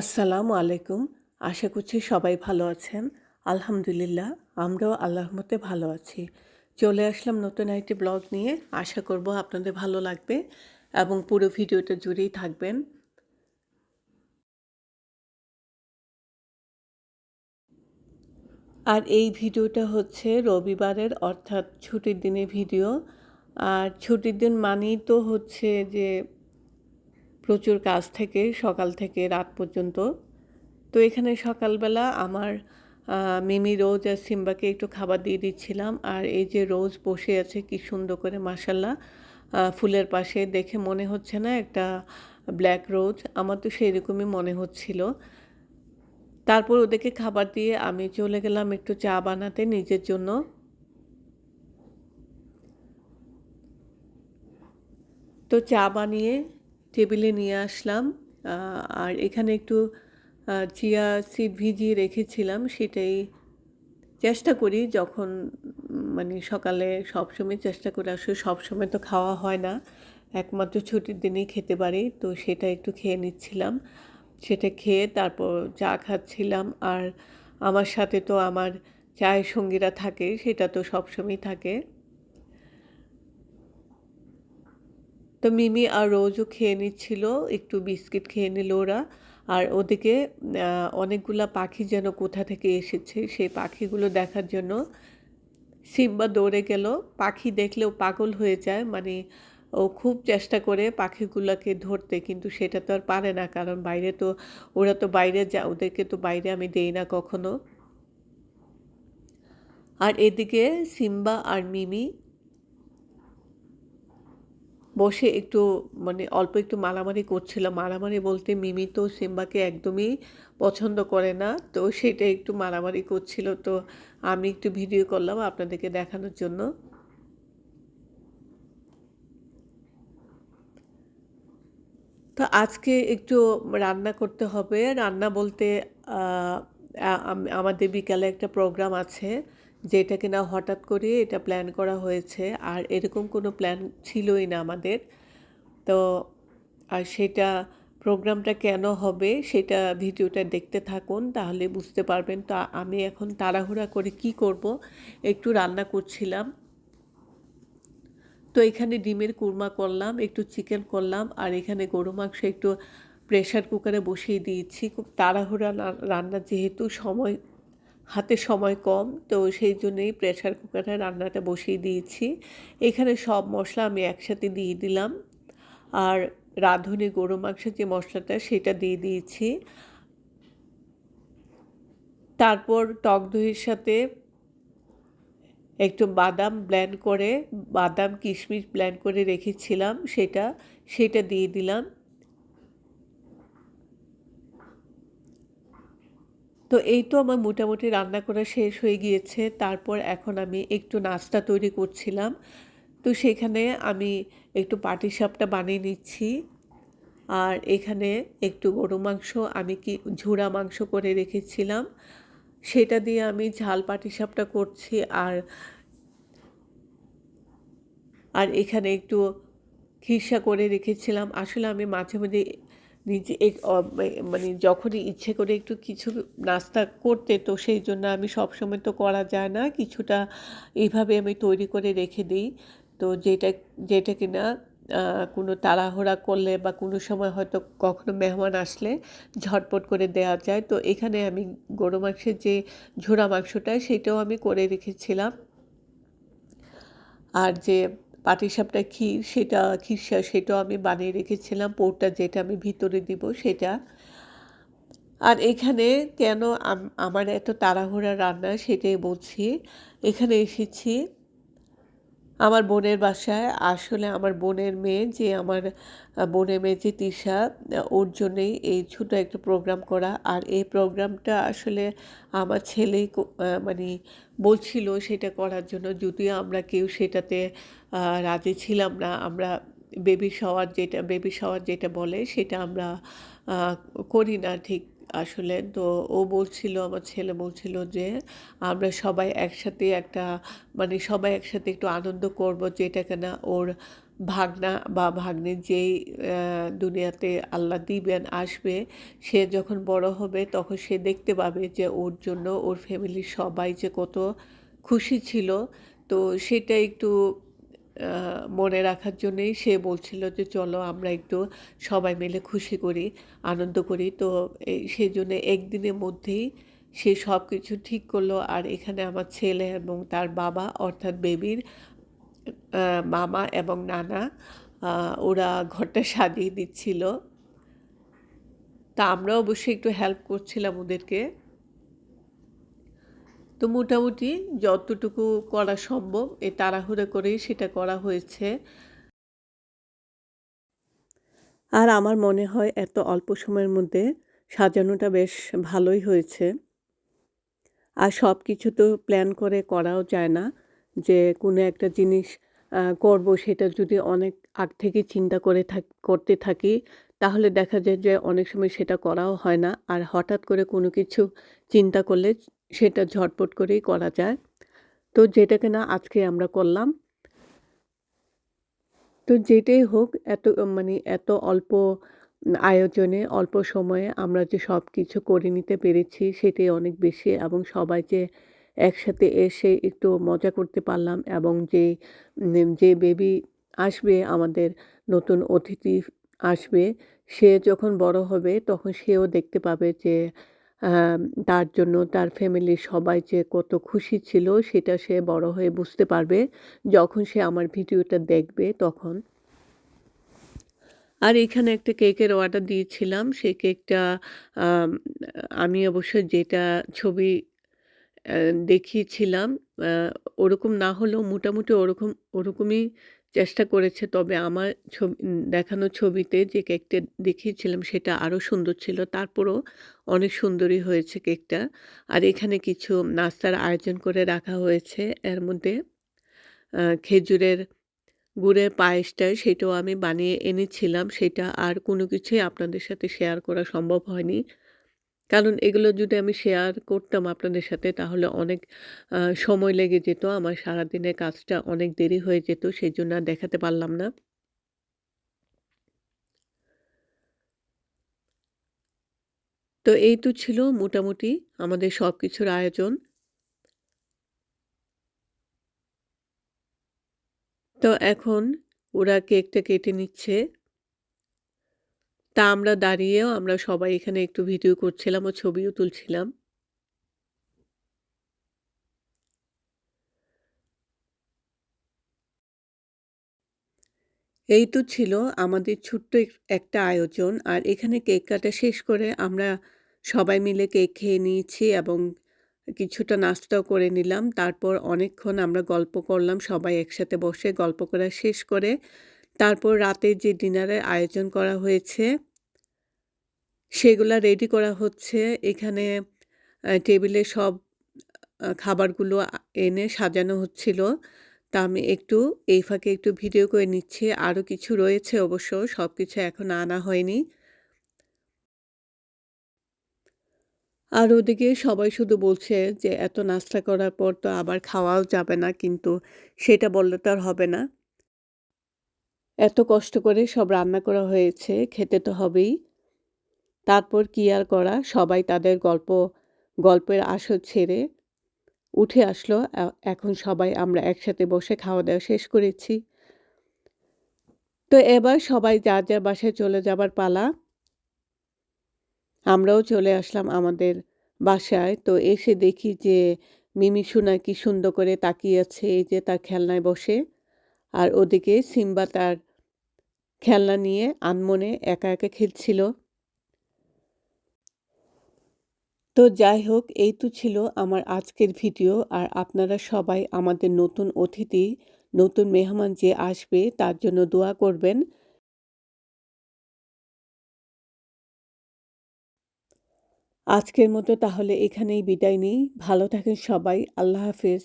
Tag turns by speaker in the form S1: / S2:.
S1: আসসালামু আলাইকুম। আশা করছি সবাই ভালো আছেন। আলহামদুলিল্লাহ, আমরাও আল্লাহর মতে ভালো আছি। চলে আসলাম নতুন একটি ব্লগ নিয়ে। আশা করব আপনাদের ভালো লাগবে এবং পুরো ভিডিওটা জুড়েই থাকবেন। আর এই ভিডিওটা হচ্ছে রবিবারের, অর্থাৎ ছুটির দিনের ভিডিও। আর ছুটির দিন মানেই তো হচ্ছে যে প্রচুর কাজ থেকে, সকাল থেকে রাত পর্যন্ত। তো এখানে সকালবেলা আমার মিমি, রোজ আর সিম্বাকে একটু খাবার দিয়ে দিচ্ছিলাম। আর এই যে রোজ বসে আছে কি সুন্দর করে মাসাল্লাহ ফুলের পাশে দেখে মনে হচ্ছে না একটা ব্ল্যাক রোজ। আমার তো সেই রকমই মনে হচ্ছিল। তারপর ওদেরকে খাবার দিয়ে আমি চলে গেলাম একটু চা বানাতে নিজের জন্য। তো চা বানিয়ে টেবিলে নিয়ে আসলাম। আর এখানে একটু চিয়া সিড ভিজিয়ে রেখেছিলাম। সেটাই চেষ্টা করি যখন মানে সকালে সবসময় চেষ্টা করে আসলে সবসময় তো খাওয়া হয় না। একমাত্র ছুটির দিনেই খেতে পারি। তো সেটা একটু খেয়ে নিচ্ছিলাম। সেটা খেয়ে তারপর চা খাচ্ছিলাম। আর আমার সাথে তো আমার চায়ের সঙ্গীরা থাকে, সেটা তো সবসময় থাকে। তো মিমি আর রোজও খেয়ে নিচ্ছিল, একটু বিস্কিট খেয়ে নিল ওরা। আর ওদিকে অনেকগুলা পাখি যেন কোথা থেকে এসেছে, সেই পাখিগুলো দেখার জন্য সিম্বা দৌড়ে গেল। পাখি দেখলেও পাগল হয়ে যায় মানে ও খুব চেষ্টা করে পাখিগুলোকে ধরতে, কিন্তু সেটা তো আর পারে না, কারণ বাইরে তো, ওরা তো বাইরে যা, ওদেরকে তো বাইরে আমি দেই না কখনো। আর এদিকে সিম্বা আর মিমি বসে একটু মানে অল্প একটু মারামারি করছিল মারামারি বলতে মিমি তো সিম্বাকে একদমই পছন্দ করে না, তো সেটা একটু মারামারি করছিল। তো আমি একটু ভিডিও করলাম আপনাদেরকে দেখানোর জন্য। তো আজকে একটু রান্না করতে হবে। রান্না বলতে আমাদের বিকালে একটা প্রোগ্রাম আছে। যেটা কিনা হঠাৎ করে এটা প্ল্যান করা হয়েছে আর এরকম কোনো প্ল্যান ছিলই না আমাদের। তো আর সেটা প্রোগ্রামটা কেন হবে সেটা ভিডিওটা দেখতে থাকুন, তাহলে বুঝতে পারবেন। তো আমি এখন তাড়াহুড়া করে কি করব, একটু রান্না করছিলাম। তো এখানে ডিমের কুরমা করলাম, একটু চিকেন করলাম, আর এখানে গরু মাংস একটু প্রেশার কুকারে বসিয়ে দিয়েছি। খুব তাড়াহুড়া রান্না যেহেতু সময় হাতে সময় কম, তো সেই জন্যই প্রেশার কুকারে রান্নাটা বসিয়ে দিয়েছি। এখানে সব মশলা আমি একসাথে দিয়ে দিলাম। আর রাঁধুনি গরু মাংসের যে মশলাটা, সেটা দিয়ে দিয়েছি। তারপর টক দইয়ের সাথে একটু বাদাম ব্ল্যান্ড করে, বাদাম কিশমিশ ব্ল্যান্ড করে রেখেছিলাম সেটা সেটা দিয়ে দিলাম। তো এই তো আমার মোটামুটি রান্না করা শেষ হয়ে গিয়েছে। তারপর এখন আমি একটু নাস্তা তৈরি করছিলাম। তো সেখানে আমি একটু পাটিসাপটা বানিয়ে নিচ্ছি। আর এখানে একটু গরু মাংস, আমি কি ঝুড়া মাংস করে রেখেছিলাম। সেটা দিয়ে আমি ঝাল পাটিসাপটা করছি। আর আর এখানে একটু খিসা করে রেখেছিলাম। আসলে আমি মাঝে মাঝে নিজে মানে যখনই ইচ্ছে করে একটু কিছু নাস্তা করতে, তো সেই জন্য আমি সবসময় তো করা যায় না। কিছুটা এইভাবে আমি তৈরি করে রেখে দিই। তো যেটা যেটা কিনা কোনো তাড়াহুড়া করলে বা কোনো সময় হয়তো কখনো মেহমান আসলে ঝটপট করে দেওয়া যায়। তো এখানে আমি গরু মাংসের যে ঝোড়া মাংসটা, সেটাও আমি করে রেখেছিলাম। আর যে পাটিসাপটা ক্ষীর, সেটা খিরসা সেটাও আমি বানিয়ে রেখেছিলাম। পোরটা যেটা আমি ভিতরে দিব, সেটা। আর এখানে কেন আমার এত তাড়াহুড়া রান্না সেটাই বলছি। এখানে এসেছি আমার বোনের বাসায়। আসলে আমার বোনের মেয়ে যে আমার বোনের মেয়ে যে তিশা ওর জন্যেই এই ছোটো একটা প্রোগ্রাম করা। আর এই প্রোগ্রামটা আসলে আমার ছেলেই মানে বলছিল সেটা করার জন্য। যদিও আমরা কেউ সেটাতে রাজি ছিলাম না। আমরা বেবি শাওয়ার যেটা বেবি শাওয়ার যেটা বলে সেটা আমরা করি না ঠিক আসলে। তো ও বলছিল, আমার ছেলে বলছিল যে, আমরা সবাই একসাথে একটা মানে সবাই একসাথে একটু আনন্দ করব যেটা কিনা ওর ভাগনা বা ভাগ্নির যেই দুনিয়াতে আল্লাহ দিবেন, আসবে, সে যখন বড় হবে তখন সে দেখতে পাবে যে ওর জন্য ওর ফ্যামিলির সবাই যে কত খুশি ছিল। তো সেটা একটু মনে রাখার জন্যই সে বলছিল যে, "চলো আমরা একটু সবাই মিলে খুশি করি, আনন্দ করি।" তো এই সেজন্য একদিনের মধ্যেই সে সব কিছু ঠিক করল। আর এখানে আমার ছেলে এবং তার বাবা অর্থাৎ বেবির মামা এবং নানা ওরা ঘরটা সাজিয়ে দিচ্ছিল। তা আমরা অবশ্যই একটু হেল্প করছিলাম ওদেরকে। তো মোটামুটি যতটুকু করা সম্ভব এ তাড়াহুড়ো করেই সেটা করা হয়েছে। আর আমার মনে হয় এত অল্প সময়ের মধ্যে সাজানোটা বেশ ভালোই হয়েছে। আর সব কিছু তো প্ল্যান করে করাও যায় না। যে কোনো একটা জিনিস করব সেটা যদি অনেক আগ থেকে চিন্তা করে থাক, করতে থাকি, তাহলে দেখা যায় যে অনেক সময় সেটা করাও হয় না। আর হঠাৎ করে কোনো কিছু চিন্তা করলে সেটা ঝটপট করেই করা যায়। তো যেটাকে না আজকে আমরা করলাম। তো যেটাই হোক এত মানে এত অল্প আয়োজনে, অল্প সময়ে আমরা যে সব কিছু করে নিতে পেরেছি সেটাই অনেক বেশি এবং সবাই যে একসাথে এসে একটু মজা করতে পারলাম এবং যে যে বেবি আসবে, আমাদের নতুন অতিথি আসবে, সে যখন বড় হবে তখন সেও দেখতে পাবে যে তার জন্য তার ফ্যামিলির সবাই যে কত খুশি ছিল সেটা সে বড় হয়ে বুঝতে পারবে যখন সে আমার ভিডিওটা দেখবে তখন। আর এখানে একটা কেকের অর্ডার দিয়েছিলাম সেই কেকটা আমি অবশ্য যেটা ছবি দেখিয়েছিলাম ওরকম না হলেও মোটামুটি ওরকম, ওরকমই চেষ্টা করেছে। তবে আমার ছবি দেখানো ছবিতে যে কেকটা দেখিয়েছিলাম সেটা আরও সুন্দর ছিল। তারপরও অনেক সুন্দরই হয়েছে কেকটা। আর এখানে কিছু নাস্তার আয়োজন করে রাখা হয়েছে। এর মধ্যে খেজুরের গুড়ের পায়েসটা সেটাও আমি বানিয়ে এনেছিলাম। সেটা আর কোনো কিছুই আপনাদের সাথে শেয়ার করা সম্ভব হয়নি। কারণ এগুলো যদি আমি শেয়ার করতাম আপনাদের সাথে, তাহলে অনেক সময় লেগে যেত। আমার সারাদিনের কাজটা অনেক দেরি হয়ে যেত সেই জন্য আর দেখাতে পারলাম না। তো এই তো ছিল মোটামুটি আমাদের সব কিছুর আয়োজন। তো এখন ওরা কেকটা কেটে নিচ্ছে। তা আমরা দাঁড়িয়েও আমরা সবাই এখানে একটু ভিডিও করছিলাম ও ছবিও তুলছিলাম। এই তো ছিল আমাদের ছোট্ট একটা আয়োজন আর এখানে কেক কাটা শেষ করে আমরা সবাই মিলে কেক খেয়ে নিয়েছি এবং কিছুটা নাস্তাও করে নিলাম। তারপর অনেকক্ষণ আমরা গল্প করলাম, সবাই একসাথে বসে গল্প করা শেষ করে তারপর রাতে যে ডিনারের আয়োজন করা হয়েছে, সেগুলা রেডি করা হচ্ছে। এখানে টেবিলে সব খাবারগুলো এনে সাজানো হচ্ছিল। তা আমি একটু, এই ফাঁকে একটু ভিডিও করে নিচ্ছি। আরও কিছু রয়েছে অবশ্য সব কিছু এখন আনা হয়নি। আর ওদিকে সবাই শুধু বলছে যে, এত নাস্তা করার পর তো আবার খাওয়াও যাবে না, কিন্তু সেটা বললে তো আর হবে না। এত কষ্ট করে সব রান্না করা হয়েছে, খেতে তো হবেই। তারপর কি আর করা? সবাই তাদের গল্প, গল্পের আসর ছেড়ে উঠে আসলো। এখন সবাই আমরা একসাথে বসে খাওয়া দাওয়া শেষ করেছি। তো এবার সবাই যার যার বাসায় চলে যাবার পালা। আমরাও চলে আসলাম আমাদের বাসায়। তো এসে দেখি যে মিমি সোনা কি সুন্দর করে তাকিয়ে আছে, এই যে তার খেলনায় বসে। আর ওদিকে সিম্বা তার খেলনা নিয়ে আনমনে একা একা খেলছিল। তো যাই হোক, এই তো ছিল আমার আজকের ভিডিও। আর আপনারা সবাই আমাদের নতুন অতিথি, নতুন মেহমান যে আসবে, তার জন্য দোয়া করবেন। আজকের মতো তাহলে এখানেই বিদায় নিই। ভালো থাকেন সবাই। আল্লাহ হাফেজ।